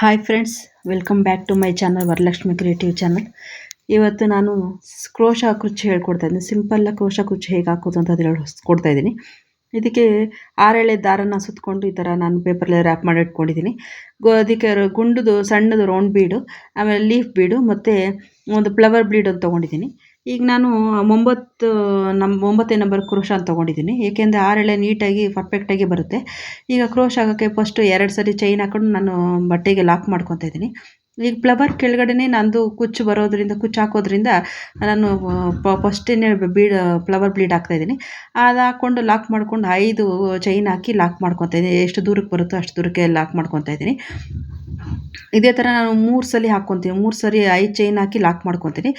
Hi friends welcome back to my channel Varalakshmi creative channel ಇವತ್ತು ನಾನು crochet ಕುಚ್ಚು ಹೇಳ್ಕೊಡ್ತಾ ಇದ್ದೀನಿ. ಸಿಂಪಲ್ಲಾಗಿ ಕ್ರೋಶ ಕುಚ್ಚು ಹೇಗೆ ಹಾಕೋದು ಅಂತ ಹೇಳಿ ಕೊಡ್ತಾ ಇದ್ದೀನಿ. ಇದಕ್ಕೆ ಆರೆಳೆ ದಾರನ ಸುತ್ತಕೊಂಡು ಈ ಥರ ನಾನು ಪೇಪರ್ಲೆ ರ್ಯಾಪ್ ಮಾಡಿ ಇಟ್ಕೊಂಡಿದ್ದೀನಿ. ಗೋ, ಅದಕ್ಕೆ ಗುಂಡುದು, ಸಣ್ಣದು ರೌಂಡ್ ಬೀಡು ಆಮೇಲೆ ಲೀಫ್ ಬೀಡು ಮತ್ತು ಒಂದು ಫ್ಲವರ್ ಬ್ಲೀಡ್ ಅಂತ ತೊಗೊಂಡಿದ್ದೀನಿ. ಈಗ ನಾನು ಒಂಬತ್ತು ನಮ್ಮ ಒಂಬತ್ತನೇ ನಂಬರ್ ಅಂತ ತೊಗೊಂಡಿದ್ದೀನಿ. ಏಕೆಂದರೆ ಆರೆಳೆ ನೀಟಾಗಿ ಪರ್ಫೆಕ್ಟಾಗಿ ಬರುತ್ತೆ. ಈಗ ಕ್ರೋಶ್ ಆಗೋಕ್ಕೆ ಫಸ್ಟು ಎರಡು ಸರಿ ಚೈನ್ ಹಾಕೊಂಡು ನಾನು ಬಟ್ಟೆಗೆ ಲಾಕ್ ಮಾಡ್ಕೊತಾ ಇದ್ದೀನಿ. ಈಗ ಫ್ಲವರ್ ಕೆಳಗಡೆನೇ ನಂದು ಕುಚ್ಚು ಬರೋದ್ರಿಂದ, ಕುಚ್ಚು ಹಾಕೋದ್ರಿಂದ ನಾನು ಫಸ್ಟೇ ಬೀಡ್ ಫ್ಲವರ್ ಬ್ಲೀಡ್ ಹಾಕ್ತಾಯಿದ್ದೀನಿ ಅದು ಹಾಕ್ಕೊಂಡು ಲಾಕ್ ಮಾಡ್ಕೊಂಡು ಐದು ಚೈನ್ ಹಾಕಿ ಲಾಕ್ ಮಾಡ್ಕೊತಾ ಇದ್ದೀನಿ. ಎಷ್ಟು ದೂರಕ್ಕೆ ಬರುತ್ತೋ ಅಷ್ಟು ದೂರಕ್ಕೆ ಲಾಕ್ ಮಾಡ್ಕೊತಾ ಇದ್ದೀನಿ. ಇದೇ ಥರ ನಾನು ಮೂರು ಸಲ ಹಾಕ್ಕೊತೀನಿ ಮೂರು ಸರಿ ಐದು ಚೈನ್ ಹಾಕಿ ಲಾಕ್ ಮಾಡ್ಕೊತೀನಿ.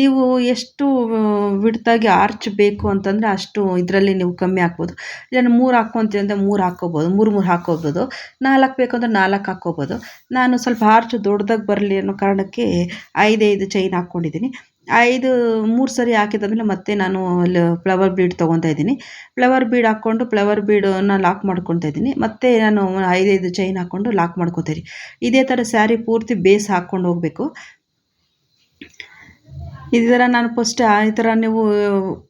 ನೀವು ಎಷ್ಟು ವಿಡ್ತಾಗಿ ಆರ್ಚ್ ಬೇಕು ಅಂತಂದರೆ ಅಷ್ಟು ಇದರಲ್ಲಿ ನೀವು ಕಮ್ಮಿ ಹಾಕ್ಬೋದು. ಇಲ್ಲ ಮೂರು ಹಾಕ್ಕೊತೀನಿ ಅಂದರೆ ಮೂರು ಹಾಕ್ಕೋಬೋದು ಮೂರು ಮೂರು ಹಾಕ್ಕೋಬೋದು ನಾಲ್ಕು ಬೇಕು ಅಂದರೆ ನಾಲ್ಕು ಹಾಕ್ಕೋಬೋದು ನಾನು ಸ್ವಲ್ಪ ಆರ್ಚ್ ದೊಡ್ಡದಾಗಿ ಬರಲಿ ಅನ್ನೋ ಕಾರಣಕ್ಕೆ ಐದೈದು ಚೈನ್ ಹಾಕ್ಕೊಂಡಿದ್ದೀನಿ ಐದು, ಮೂರು ಸರಿ ಹಾಕಿದಾದ್ಮೇಲೆ ಮತ್ತೆ ನಾನು ಅಲ್ಲಿ ಫ್ಲವರ್ ಬೀಡ್ ತೊಗೊತಾ ಇದ್ದೀನಿ. ಫ್ಲವರ್ ಬೀಡ್ ಹಾಕ್ಕೊಂಡು ಫ್ಲವರ್ ಬೀಡನ್ನು ಲಾಕ್ ಮಾಡ್ಕೊತಾ ಇದ್ದೀನಿ. ಮತ್ತೆ ನಾನು ಐದೈದು ಚೈನ್ ಹಾಕ್ಕೊಂಡು ಲಾಕ್ ಮಾಡ್ಕೊತೀನಿ ಇದೇ ಥರ ಸ್ಯಾರಿ ಪೂರ್ತಿ ಬೇಸ್ ಹಾಕ್ಕೊಂಡು ಹೋಗಬೇಕು. ಈ ಥರ ನಾನು ಫಸ್ಟ್ ಈ ಥರ ನೀವು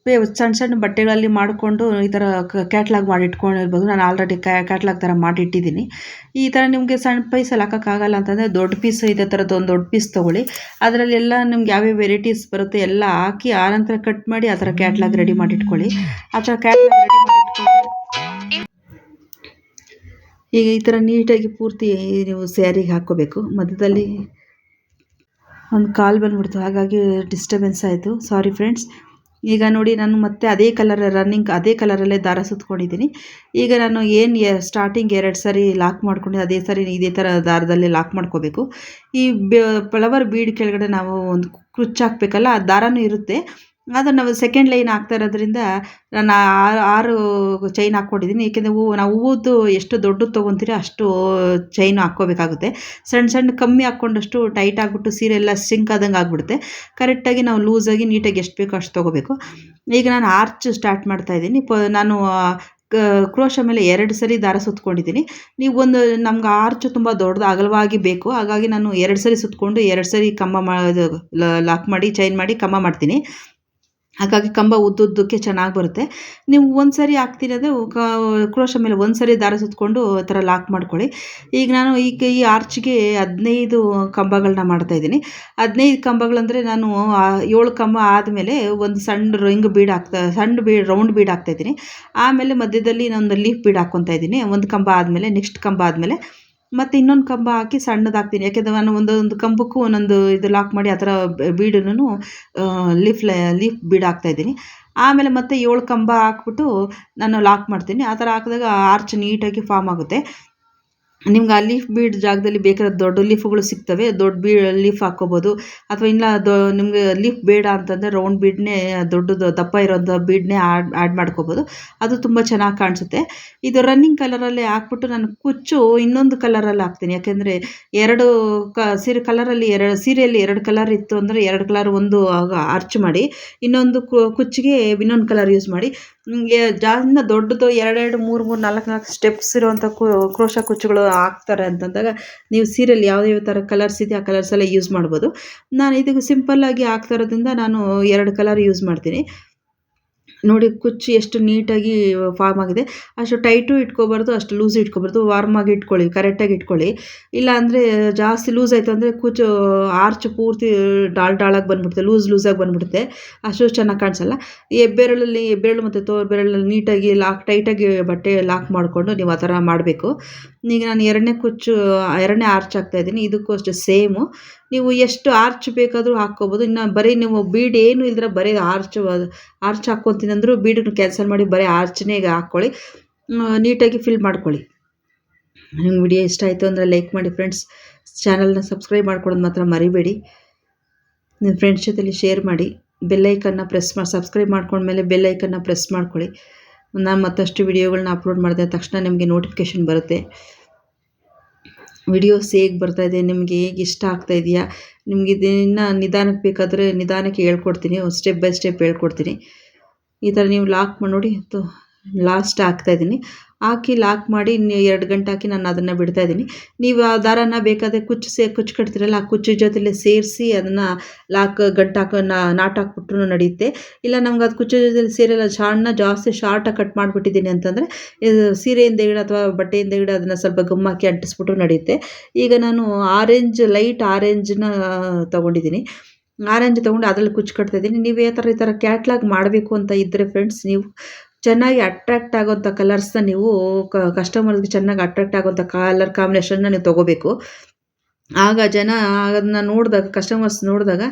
ಪೇ ಸಣ್ಣ ಸಣ್ಣ ಬಟ್ಟೆಗಳಲ್ಲಿ ಮಾಡಿಕೊಂಡು ಈ ಥರ ಕ್ಯಾಟ್ಲಾಗ್ ಮಾಡಿ ಇಟ್ಕೊಂಡಿರ್ಬೋದು. ನಾನು ಆಲ್ರೆಡಿ ಕ್ಯಾಟ್ಲಾಗ್ ಥರ ಮಾಡಿ ಇಟ್ಟಿದ್ದೀನಿ. ಈ ಥರ ನಿಮಗೆ ಸಣ್ಣ ಪೈಸಲ್ಲಿ ಹಾಕೋಕ್ಕಾಗಲ್ಲ ಅಂತಂದರೆ ದೊಡ್ಡ ಪೀಸ್ ಇದೇ ಥರದ್ದು ಒಂದು ದೊಡ್ಡ ಪೀಸ್ ತೊಗೊಳ್ಳಿ. ಅದರಲ್ಲೆಲ್ಲ ನಿಮ್ಗೆ ಯಾವ್ಯಾವ ವೆರೈಟೀಸ್ ಬರುತ್ತೆ ಎಲ್ಲ ಹಾಕಿ ಆ ನಂತರ ಕಟ್ ಮಾಡಿ ಆ ಥರ ಕ್ಯಾಟ್ಲಾಗ್ ರೆಡಿ ಮಾಡಿ ಇಟ್ಕೊಳ್ಳಿ. ಆ ಥರ ಕ್ಯಾಟ್ಲಾಗ್ ರೆಡಿ ಮಾಡಿ ಈಗ ಈ ಥರ ನೀಟಾಗಿ ಪೂರ್ತಿ ನೀವು ಸ್ಯಾರಿಗೆ ಹಾಕ್ಕೋಬೇಕು. ಮಧ್ಯದಲ್ಲಿ ಒಂದು ಕಾಲು ಬಂದ್ಬಿಡ್ತು. ಹಾಗಾಗಿ ಡಿಸ್ಟರ್ಬೆನ್ಸ್ ಆಯಿತು. ಸಾರಿ ಫ್ರೆಂಡ್ಸ್ ಈಗ ನೋಡಿ ನಾನು ಮತ್ತೆ ಅದೇ ಕಲರ್ ರನ್ನಿಂಗ್ ಅದೇ ಕಲರಲ್ಲೇ ದಾರ ಸುತ್ಕೊಂಡಿದ್ದೀನಿ. ಈಗ ನಾನು ಏನು ಸ್ಟಾರ್ಟಿಂಗ್ ಎರಡು ಸರಿ ಲಾಕ್ ಮಾಡ್ಕೊಂಡು ಅದೇ ಸರಿ ಇದೇ ಥರ ದಾರದಲ್ಲಿ ಲಾಕ್ ಮಾಡ್ಕೋಬೇಕು. ಈ ಫ್ಲವರ್ ಬೀಡ್ ಕೆಳಗಡೆ ನಾವು ಒಂದು ಕುಚ್ಚು ಹಾಕಬೇಕಲ್ಲ, ಆ ದಾರನೂ ಇರುತ್ತೆ. ಆದರೆ ನಾವು ಸೆಕೆಂಡ್ ಲೈನ್ ಹಾಕ್ತಾ ಇರೋದ್ರಿಂದ ನಾನು ಆರು ಚೈನ್ ಹಾಕ್ಕೊಂಡಿದ್ದೀನಿ. ಏಕೆಂದರೆ ಹೂವು, ನಾವು ಹೂವದ್ದು ಎಷ್ಟು ದೊಡ್ಡದು ತೊಗೊತೀರಿ ಅಷ್ಟು ಚೈನ್ ಹಾಕ್ಕೋಬೇಕಾಗುತ್ತೆ. ಸಣ್ಣ ಸಣ್ಣ ಕಮ್ಮಿ ಹಾಕ್ಕೊಂಡಷ್ಟು ಟೈಟ್ ಆಗಿಬಿಟ್ಟು ಸೀರೆ ಎಲ್ಲ ಸಿಂಕ್ ಆದಂಗೆ ಆಗಿಬಿಡುತ್ತೆ. ಕರೆಕ್ಟಾಗಿ ನಾವು ಲೂಸಾಗಿ ನೀಟಾಗಿ ಎಷ್ಟು ಬೇಕೋ ಅಷ್ಟು ತೊಗೋಬೇಕು. ಈಗ ನಾನು ಆರ್ಚ್ ಸ್ಟಾರ್ಟ್ ಮಾಡ್ತಾಯಿದ್ದೀನಿ ಪ, ನಾನು ಕ್ರೋಶ ಮೇಲೆ ಎರಡು ಸರಿ ದಾರ ಸುತ್ಕೊಂಡಿದ್ದೀನಿ. ನೀವು ಒಂದು, ನಮ್ಗೆ ಆರ್ಚ್ ತುಂಬ ದೊಡ್ಡದು ಅಗಲವಾಗಿ ಬೇಕು. ಹಾಗಾಗಿ ನಾನು ಎರಡು ಸರಿ ಸುತ್ಕೊಂಡು ಎರಡು ಸರಿ ಕಂಬ ಮಾ ಲಾಕ್ ಮಾಡಿ ಚೈನ್ ಮಾಡಿ ಕಂಬ ಮಾಡ್ತೀನಿ. ಹಾಗಾಗಿ ಕಂಬ ಉದ್ದುದ್ದಕ್ಕೆ ಚೆನ್ನಾಗಿ ಬರುತ್ತೆ. ನೀವು ಒಂದು ಸರಿ ಹಾಕ್ತೀನಿ ಅಂದರೆ ಕ್ರೋಶ ಮೇಲೆ ಒಂದು ಸರಿ ದಾರ ಸುತ್ತಕೊಂಡು ಆ ಥರ ಲಾಕ್ ಮಾಡ್ಕೊಳ್ಳಿ. ಈಗ ನಾನು ಈಗ ಈ ಆರ್ಚ್ಗೆ ಹದಿನೈದು ಕಂಬಗಳನ್ನ ಮಾಡ್ತಾಯಿದ್ದೀನಿ ಹದಿನೈದು ಕಂಬಗಳಂದರೆ ನಾನು ಏಳು ಕಂಬ ಆದಮೇಲೆ ಒಂದು ಸಣ್ಣ ರಿಂಗ್ ಬೀಡ್ ಹಾಕ್ತಾ, ಸಣ್ಣ ಬೀಡ್ ರೌಂಡ್ ಬೀಡ್ ಹಾಕ್ತಾಯಿದ್ದೀನಿ ಆಮೇಲೆ ಮಧ್ಯದಲ್ಲಿ ನಾನು ಲೀಫ್ ಬೀಡ್ ಹಾಕ್ಕೊತಾ ಇದ್ದೀನಿ. ಒಂದು ಕಂಬ ಆದಮೇಲೆ ನೆಕ್ಸ್ಟ್ ಕಂಬ ಆದಮೇಲೆ ಮತ್ತು ಇನ್ನೊಂದು ಕಂಬ ಹಾಕಿ ಸಣ್ಣದಾಗ್ತೀನಿ. ಹಾಕ್ತೀನಿ ಯಾಕೆಂದರೆ ನಾನು ಒಂದೊಂದು ಕಂಬಕ್ಕೂ ಒಂದೊಂದು ಇದು ಲಾಕ್ ಮಾಡಿ ಆ ಥರ ಬೀಡನ್ನು ಲೀಫ್ ಲೀಫ್ ಬೀಡ್ ಹಾಕ್ತಾಯಿದ್ದೀನಿ ಆಮೇಲೆ ಮತ್ತೆ ಏಳು ಕಂಬ ಹಾಕ್ಬಿಟ್ಟು ನಾನು ಲಾಕ್ ಮಾಡ್ತೀನಿ. ಆ ಥರ ಹಾಕಿದಾಗ ಆರ್ಚ್ ನೀಟಾಗಿ ಫಾರ್ಮ್ ಆಗುತ್ತೆ. ನಿಮ್ಗೆ ಆ ಲೀಫ್ ಬೀಡ್ ಜಾಗದಲ್ಲಿ ಬೇಕಾದ ದೊಡ್ಡ ಲೀಫುಗಳು ಸಿಗ್ತವೆ, ದೊಡ್ಡ ಬೀ ಲೀಫ್ ಹಾಕ್ಕೋಬೋದು. ಅಥವಾ ಇಲ್ಲ ದೊ, ನಿಮಗೆ ಲೀಫ್ ಬೇಡ ಅಂತಂದರೆ ರೌಂಡ್ ಬೀಡ್ನೇ ದೊಡ್ಡದು ದಪ್ಪ ಇರೋಂಥ ಬೀಡ್ನೇ ಆಡ್ ಆ್ಯಡ್ ಮಾಡ್ಕೋಬೋದು. ಅದು ತುಂಬ ಚೆನ್ನಾಗಿ ಕಾಣಿಸುತ್ತೆ. ಇದು ರನ್ನಿಂಗ್ ಕಲರಲ್ಲಿ ಹಾಕ್ಬಿಟ್ಟು ನಾನು ಕುಚ್ಚು ಇನ್ನೊಂದು ಕಲರಲ್ಲಿ ಹಾಕ್ತೀನಿ. ಯಾಕೆಂದರೆ ಎರಡು ಕ, ಸೀರೆ ಕಲರಲ್ಲಿ ಎರಡು, ಸೀರೆಯಲ್ಲಿ ಎರಡು ಕಲರ್ ಇತ್ತು ಅಂದರೆ ಎರಡು ಕಲರ್ ಒಂದು ಅರ್ಚ್ ಮಾಡಿ, ಇನ್ನೊಂದು ಕುಚ್ಚಿಗೆ ಇನ್ನೊಂದು ಕಲರ್ ಯೂಸ್ ಮಾಡಿ. ನಿಮಗೆ ಜಾಸ್ತಿ ದೊಡ್ಡದು ಎರಡೆರಡು ಮೂರು ಮೂರು ನಾಲ್ಕು ನಾಲ್ಕು ಸ್ಟೆಪ್ಸ್ ಇರುವಂಥ ಕ್ರೋಶ ಕುಚ್ಚುಗಳು ಹಾಕ್ತಾರೆ ಅಂತಂದಾಗ ನೀವು ಸೀರೆಯಲ್ಲಿ ಯಾವ್ಯಾವ ಥರ ಕಲರ್ಸ್ ಇದೆ ಆ ಕಲರ್ಸ್ ಎಲ್ಲ ಯೂಸ್ ಮಾಡ್ಬೋದು. ನಾನು ಇದಕ್ಕೆ ಸಿಂಪಲ್ಲಾಗಿ ಹಾಕ್ತಾ ಇರೋದ್ರಿಂದ ನಾನು ಎರಡು ಕಲರ್ ಯೂಸ್ ಮಾಡ್ತೀನಿ. ನೋಡಿ ಕುಚ್ಚು ಎಷ್ಟು ನೀಟಾಗಿ ಫಾರ್ಮ್ ಆಗಿದೆ. ಅಷ್ಟು ಟೈಟು ಇಟ್ಕೋಬಾರ್ದು, ಅಷ್ಟು ಲೂಸ್ ಇಟ್ಕೋಬಾರ್ದು. ವಾರ್ಮಾಗಿ ಇಟ್ಕೊಳ್ಳಿ ಕರೆಕ್ಟಾಗಿ ಇಟ್ಕೊಳ್ಳಿ. ಇಲ್ಲ ಅಂದರೆ ಜಾಸ್ತಿ ಲೂಸ್ ಆಯಿತು ಅಂದರೆ ಕುಚ್ಚು ಆರ್ಚ್ ಪೂರ್ತಿ ಡಾಳ್ ಡಾಳಾಗಿ ಬಂದ್ಬಿಡುತ್ತೆ ಲೂಸ್ ಲೂಸಾಗಿ ಬಂದ್ಬಿಡುತ್ತೆ. ಅಷ್ಟು ಚೆನ್ನಾಗಿ ಕಾಣಿಸಲ್ಲ. ಹೆಬ್ಬೆರಳಲ್ಲಿ, ಹೆಬ್ಬೆರಳು ಮತ್ತು ತೋರ್ಬೆರಳಲ್ಲಿ ನೀಟಾಗಿ ಲಾಕ್ ಟೈಟಾಗಿ ಬಟ್ಟೆ ಲಾಕ್ ಮಾಡಿಕೊಂಡು ನೀವು ಆ ಥರ ಮಾಡಬೇಕು. ಈಗ ನಾನು ಎರಡನೇ ಕುಚ್ಚು, ಎರಡನೇ ಆರ್ಚ್ ಹಾಕ್ತಾಯಿದ್ದೀನಿ ಇದಕ್ಕೂ ಅಷ್ಟೇ ಸೇಮು ನೀವು ಎಷ್ಟು ಆರ್ಚ್ ಬೇಕಾದರೂ ಹಾಕ್ಕೋಬೋದು. ಇನ್ನು ಬರೀ ನೀವು ಬೀಡ್ ಏನು ಇಲ್ದ್ರೆ ಬರೀ ಆರ್ಚ್ ಆರ್ಚ್ ಹಾಕ್ಕೊತೀನಿ ಅಂದರೂ ಬೀಡನ್ನು ಕ್ಯಾನ್ಸಲ್ ಮಾಡಿ ಬರೀ ಆರ್ಚ್ನೇ ಹಾಕ್ಕೊಳ್ಳಿ. ನೀಟಾಗಿ ಫಿಲ್ ಮಾಡ್ಕೊಳ್ಳಿ. ನಿಮ್ಗೆ ವಿಡಿಯೋ ಇಷ್ಟ ಆಯಿತು ಅಂದರೆ ಲೈಕ್ ಮಾಡಿ ಫ್ರೆಂಡ್ಸ್ ಚಾನಲ್ನ ಸಬ್ಸ್ಕ್ರೈಬ್ ಮಾಡ್ಕೊಳ್ಳೋದು ಮಾತ್ರ ಮರಿಬೇಡಿ. ನಿಮ್ಮ ಫ್ರೆಂಡ್ಸ್ ಜೊತೆಲಿ ಶೇರ್ ಮಾಡಿ. ಬೆಲ್ಲೈಕನ್ನ ಪ್ರೆಸ್ ಮಾಡಿ. ಸಬ್ಸ್ಕ್ರೈಬ್ ಮಾಡ್ಕೊಂಡ್ಮೇಲೆ ಬೆಲ್ಲೈಕನ್ನ ಪ್ರೆಸ್ ಮಾಡ್ಕೊಳ್ಳಿ. ನಾನು ಮತ್ತಷ್ಟು ವಿಡಿಯೋಗಳನ್ನ ಅಪ್ಲೋಡ್ ಮಾಡಿದ ತಕ್ಷಣ ನಿಮಗೆ ನೋಟಿಫಿಕೇಷನ್ ಬರುತ್ತೆ. ವಿಡಿಯೋಸ್ ಹೇಗೆ ಬರ್ತಾಯಿದೆ ನಿಮಗೆ ಹೇಗೆ ಇಷ್ಟ ಆಗ್ತಾಯಿದೆಯಾ ನಿಮಗೆ ಇದನ್ನು ನಿಧಾನಕ್ಕೆ ಬೇಕಾದರೆ ನಿಧಾನಕ್ಕೆ ಹೇಳ್ಕೊಡ್ತೀನಿ ಸ್ಟೆಪ್ ಬೈ ಸ್ಟೆಪ್ ಹೇಳ್ಕೊಡ್ತೀನಿ. ಈ ಥರ ನೀವು ಲಾಕ್ ಮಾಡಿ ನೋಡಿ ಲಾಸ್ಟ್ ಹಾಕ್ತಾಯಿದ್ದೀನಿ ಹಾಕಿ ಲಾಕ್ ಮಾಡಿ ಎರಡು ಗಂಟೆ ಹಾಕಿ ನಾನು ಅದನ್ನು ಬಿಡ್ತಾ ಇದ್ದೀನಿ. ನೀವು ಆ ದಾರನ ಬೇಕಾದರೆ ಕುಚ್ಚು ಸೇ ಕುಚ್ಚು ಕಟ್ತೀರಲ್ಲ, ಆ ಕುಚ್ಚು ಜೊತೆಲೆ ಸೇರಿಸಿ ಅದನ್ನು ಲಾಕ್ ಗಂಟು ಹಾಕೋ ನಾಟ್ ಹಾಕ್ಬಿಟ್ರು ನಡೆಯುತ್ತೆ. ಇಲ್ಲ ನಮ್ಗೆ ಅದು ಕುಚ್ಚು ಜೊತೆಲಿ ಸೀರೆಲ್ಲ ಸಣ್ಣ ಜಾಸ್ತಿ ಶಾರ್ಟಾಗಿ ಕಟ್ ಮಾಡಿಬಿಟ್ಟಿದ್ದೀನಿ ಅಂತಂದರೆ, ಇದು ಸೀರೆಯಿಂದ ಗಿಡ ಅಥವಾ ಬಟ್ಟೆಯಿಂದ ಗಿಡ ಅದನ್ನು ಸ್ವಲ್ಪ ಗಮ್ ಹಾಕಿ ಅಂಟಿಸ್ಬಿಟ್ರು ನಡೆಯುತ್ತೆ. ಈಗ ನಾನು ಆರೆಂಜ್ ಲೈಟ್ ಆರೆಂಜ್ನ ತೊಗೊಂಡಿದ್ದೀನಿ. ಆರೆಂಜ್ ತೊಗೊಂಡು ಅದರಲ್ಲಿ ಕುಚ್ಚು ಕಟ್ತಾ ಇದ್ದೀನಿ. ನೀವು ಯಾವ ಥರ ಈ ಥರ ಕ್ಯಾಟ್ಲಾಗ್ ಮಾಡಬೇಕು ಅಂತ ಇದ್ದರೆ ಫ್ರೆಂಡ್ಸ್ ನೀವು ಚೆನ್ನಾಗಿ ಅಟ್ರಾಕ್ಟ್ ಆಗೋಂಥ ಕಲರ್ಸ್ನ ನೀವು ಕಸ್ಟಮರ್ಸ್ಗೆ ಚೆನ್ನಾಗಿ ಅಟ್ರಾಕ್ಟ್ ಆಗೋಂಥ ಕಲರ್ ಕಾಂಬಿನೇಷನ್ನ ನೀವು ತೊಗೋಬೇಕು. ಆಗ ಜನ ಅದನ್ನ ನೋಡಿದಾಗ ಕಸ್ಟಮರ್ಸ್ ನೋಡಿದಾಗ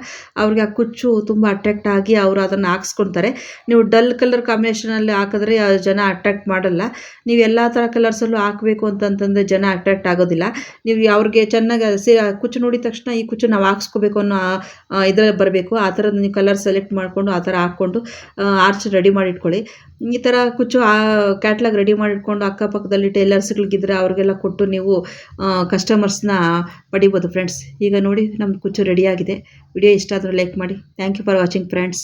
ಅವ್ರಿಗೆ ಆ ಕುಚ್ಚು ತುಂಬ ಅಟ್ರಾಕ್ಟ್ ಆಗಿ ಅವರು ಅದನ್ನು ಹಾಕ್ಸ್ಕೊತಾರೆ. ನೀವು ಡಲ್ ಕಲರ್ ಕಾಂಬಿನೇಷನಲ್ಲಿ ಹಾಕಿದ್ರೆ ಜನ ಅಟ್ರಾಕ್ಟ್ ಮಾಡಲ್ಲ. ನೀವು ಎಲ್ಲ ಥರ ಕಲರ್ಸಲ್ಲೂ ಹಾಕಬೇಕು ಅಂತಂತಂದರೆ ಜನ ಅಟ್ರಾಕ್ಟ್ ಆಗೋದಿಲ್ಲ. ನೀವು ಅವ್ರಿಗೆ ಚೆನ್ನಾಗಿ ಸೇ ಕುಚ್ಚು ನೋಡಿದ ತಕ್ಷಣ ಈ ಕುಚ್ಚು ನಾವು ಹಾಕ್ಸ್ಕೋಬೇಕು ಅನ್ನೋ ಇದರಲ್ಲಿ ಬರಬೇಕು. ಆ ಥರದ್ದು ನೀವು ಕಲರ್ ಸೆಲೆಕ್ಟ್ ಮಾಡಿಕೊಂಡು ಆ ಥರ ಹಾಕ್ಕೊಂಡು ಆರ್ಚ್ ರೆಡಿ ಮಾಡಿ ಇಟ್ಕೊಳ್ಳಿ ಈ ಥರ ಕುಚ್ಚು ಕ್ಯಾಟ್ಲಾಗ್ ರೆಡಿ ಮಾಡಿಟ್ಕೊಂಡು ಅಕ್ಕಪಕ್ಕದಲ್ಲಿ ಟೈಲರ್ಸ್ಗಳಿಗಿದ್ರೆ ಅವ್ರಿಗೆಲ್ಲ ಕೊಟ್ಟು ನೀವು ಕಸ್ಟಮರ್ಸ್ನ ಪಡಿಬೋದು ಫ್ರೆಂಡ್ಸ್ ಈಗ ನೋಡಿ ನಮ್ಮ ಕುಚ್ಚು ರೆಡಿಯಾಗಿದೆ ವಿಡಿಯೋ ಇಷ್ಟ ಆದರೆ ಲೈಕ್ ಮಾಡಿ. Thank you for watching friends